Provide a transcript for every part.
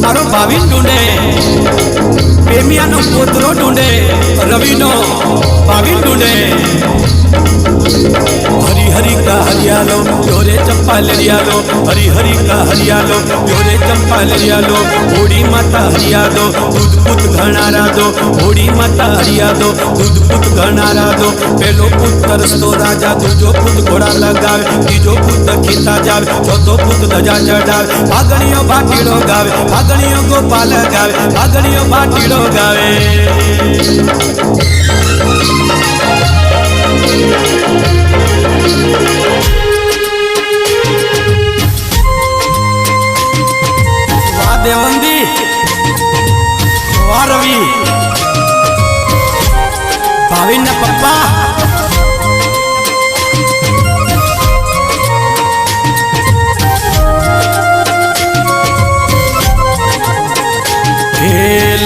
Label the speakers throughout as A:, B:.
A: મારો ભાવિન ઢૂંઢે પ્રેમિયાનો પોતરો ઢૂંઢે રવિનો ભાવિન ઢૂંઢે हरि का हरियालो जोरे चंपा लरियालो हरि हरि का हरियालो जोरे चंपा लरियालो होड़ी माता हरियादो दूध पुत घणारा दो। होड़ी माता हरियादो दूध पुत घणारा दो। पहलो पुत तरसतो राजा, दूजो पुत घोड़ा लगावे, तीजो पुत खीता जावे, चौथो पुत धजा चढ़ावे। फागणियो भाटीड़ो गावे फागणियो गोपाल गावे फागणियो भाटीड़ो गावे।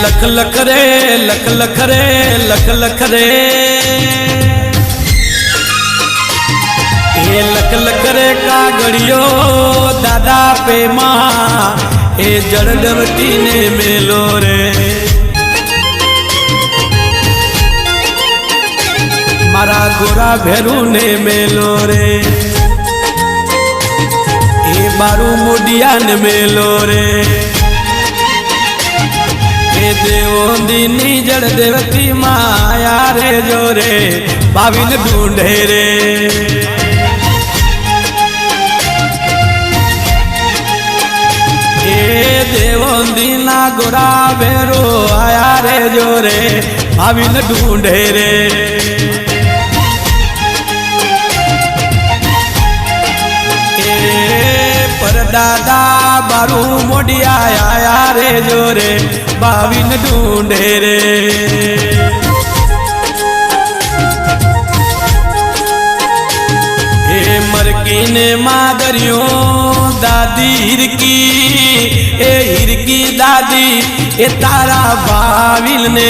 A: લખ લખ રે લખ લખ રે લખ લખ રે એ લખ લખ રે કાગળિયો દાદા પેમા એ જળડવટી ને મેલો રે મારા ગોરા ભેરું ને મેલો રે એ મારું મોડિયા ને મેલો રે એ દેવોંદીની જળ દેવતી માયા રે જોરે ભાવિન ઢૂંઢે રે. એ દેવોંદીના ગોરા ભેરો આયા રે જોરે ભાવિન ઢૂંઢે રે. એ પરદાદા બારું મોડિયા આયા રે જોરે ભાવિન ઢૂંઢે રે. એ મરકીને માદરિયો, દાદી હિરકી એ હિરકી દાદી, એ તારા ભાવિલને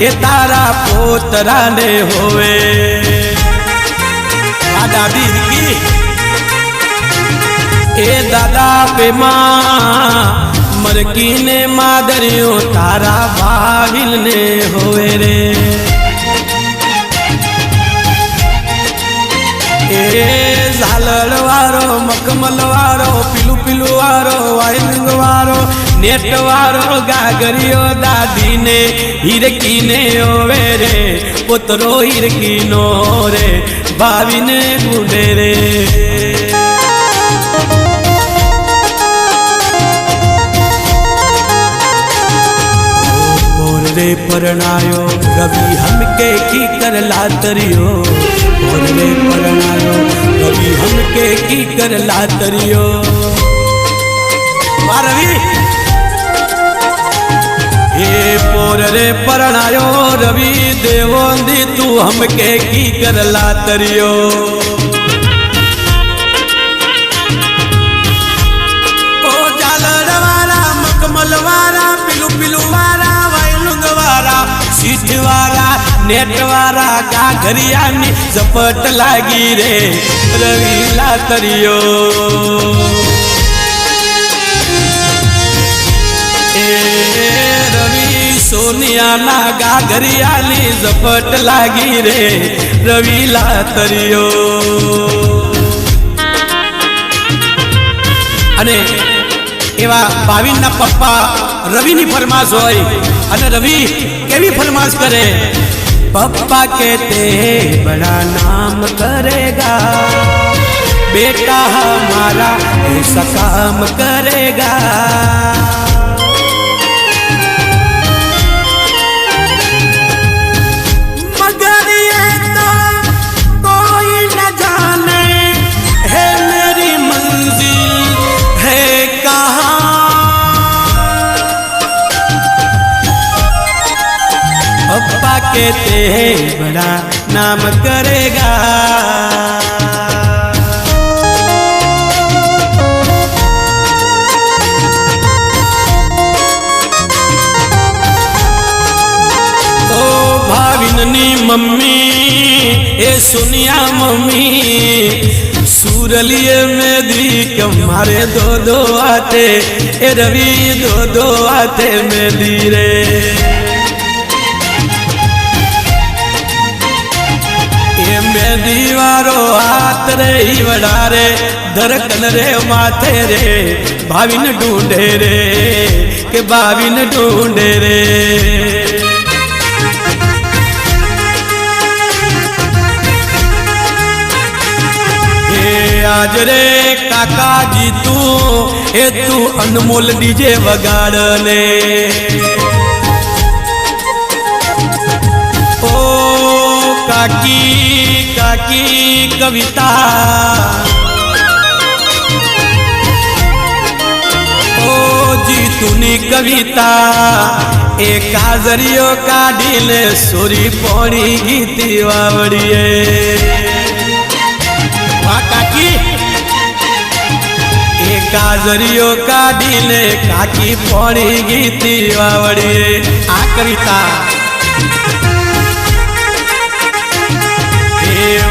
A: એ તારા પોતરાને હોવે. પેમાં મરકીને માદરિયો, તારા ભાવિલને હોવે રે. એ ઝાલળ વાળો મખમલ વાળો પીલું પીલું વાળો વાયલિંગ વાળો નેટ વાળો ગાગરિયો દાદીને હિરકીને ઓવે રે. પુત્રો હિરકીનો રે, ભાવીને ગુડે રે. रे परणायो रवि हमके की कर लातरियो? मोर रे परणायो रवि हमके की कर लातरियो? वाह रवि हे पोर रे परणायो, रवि देवोंदी, तू हमके की कर लातरियो? વાળા, નેટ વાળા ગાઘરિયાની ઝપટ લાગી રે. રવિ લાતરિયો એ રવિ ગાઘરિયાની ઝપટ લાગી રે. રવિ લાતરિયો અને એવા ભાવિનના પપ્પા રવિની ફરમાશ હોય. અને રવિ के भी फरमाश करे। पप्पा के ते बड़ा नाम करेगा। बेटा हमारा ऐसा काम करेगा। कहते हैं बड़ा नाम करेगा। ओ भाविननी मम्मी, ए सुनिया मम्मी सूरलिए में दी कमारे दो दो आते, ए रवि दो दो आते में दी रे। એ મેદી વારો હાથ રે વડારે ધરકન રે, માથે રે, ભાવિન ઢૂંઢે રે, કે ભાવિન ઢૂંઢે રે. આજ રે કાકાજી તું એ તું અનમોલ ડીજે વગાડ ને काकी काकी, कविता। ओ जी तुनी कविता, एक काजरियो काढील सोरी पड़ी गीती वावडिये काजरियो का काजरियो काकी पड़ी गीती वावड़ी आकरिता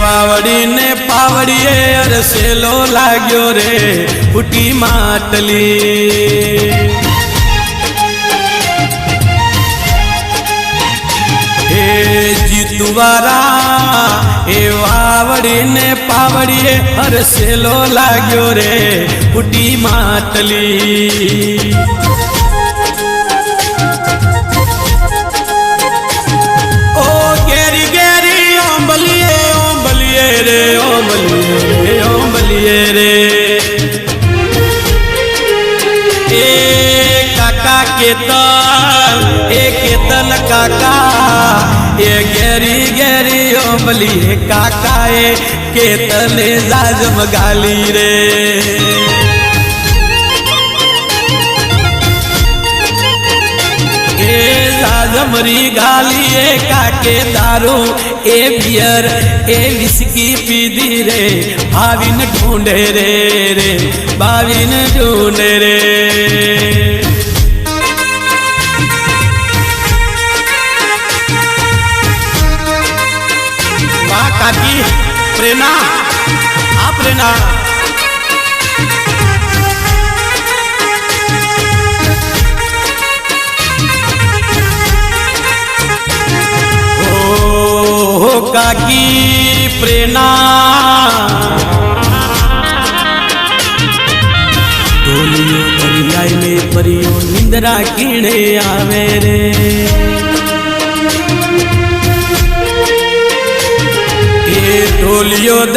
A: વાવડીને પાવડીએ અરસેલો લાગ્યો રે ફૂટી માટલી. હે જીતુવારા એ વાવડીને પાવડીએ અરસેલો લાગ્યો રે ફૂટી માટલી. दल एक दल काका ये गेरी गेरी ओमली काका ए के तल जाजम गाली रे। एजमरी गाली, ए काके दारू, ए बियर, ए विस्की पी दी रे, भाविन ढूंढे रे रे, भाविन ढूंढे रे। प्रेरणा हाँ प्रेरणा। काकी प्रेरणा। दुनिया दुनिया में परियो निंदरा कीड़े आ।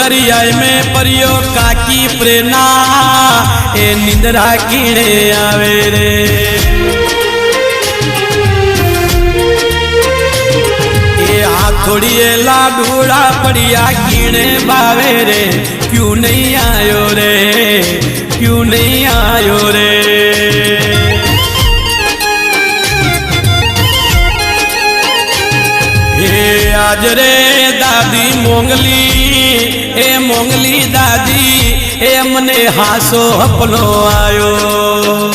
A: દરિયાઈ મેં પરિયો કાકી પ્રેરણા. એ નિંદરા કીડે આવે રે. એ હાથોડીએ લાડુડા પડ્યા કીણે બાવે રે. ક્યુ નહીં આયો રે? ક્યુ નહીં આયો રે? આજ રે દાદી મોંગલી એ મોંગલી દાદી એ મને હાસો હપલો આવ્યો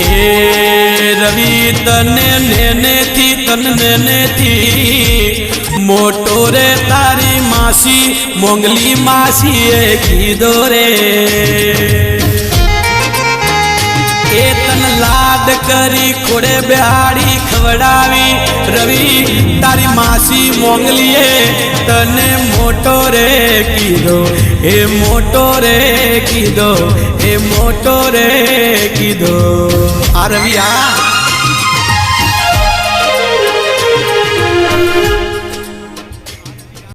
A: એ રવિ તને નેનેથી, તન નેનેથી મોટો રે, તારી માસી મોંગલી માસીએ કીધો રે. એ તન લાડ કરી ખોડે બેહાડી ખવડાવી, રવિ માસી મોંગલીએ તને મોટો રે કીધો, એ મોટો રે કીધો, એ મોટો રે કીધો. આ રવિ આ